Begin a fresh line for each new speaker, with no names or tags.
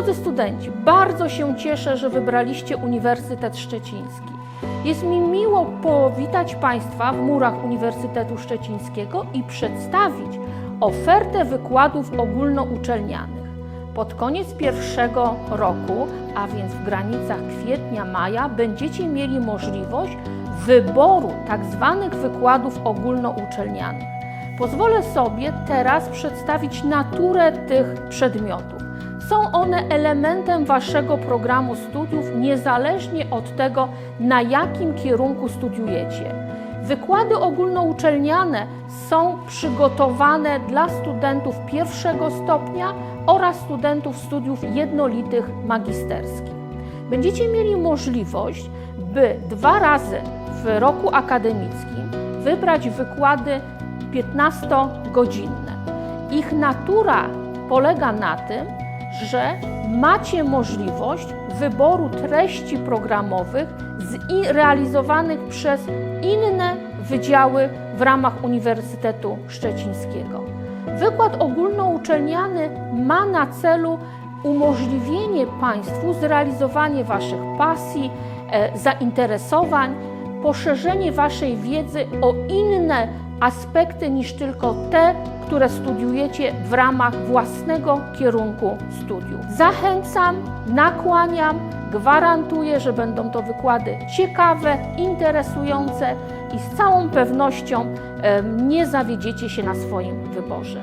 Drodzy studenci, bardzo się cieszę, że wybraliście Uniwersytet Szczeciński. Jest mi miło powitać Państwa w murach Uniwersytetu Szczecińskiego i przedstawić ofertę wykładów ogólnouczelnianych. Pod koniec pierwszego roku, a więc w granicach kwietnia-maja, będziecie mieli możliwość wyboru tak zwanych wykładów ogólnouczelnianych. Pozwolę sobie teraz przedstawić naturę tych przedmiotów. Są one elementem Waszego programu studiów, niezależnie od tego, na jakim kierunku studiujecie. Wykłady ogólnouczelniane są przygotowane dla studentów pierwszego stopnia oraz studentów studiów jednolitych magisterskich. Będziecie mieli możliwość, by dwa razy w roku akademickim wybrać wykłady 15-godzinne. Ich natura polega na tym, że macie możliwość wyboru treści programowych realizowanych przez inne wydziały w ramach Uniwersytetu Szczecińskiego. Wykład ogólnouczelniany ma na celu umożliwienie Państwu zrealizowanie Waszych pasji, e, zainteresowań, poszerzenie Waszej wiedzy o inne aspekty niż tylko te, które studiujecie w ramach własnego kierunku studiów. Zachęcam, nakłaniam, gwarantuję, że będą to wykłady ciekawe, interesujące i z całą pewnością nie zawiedziecie się na swoim wyborze.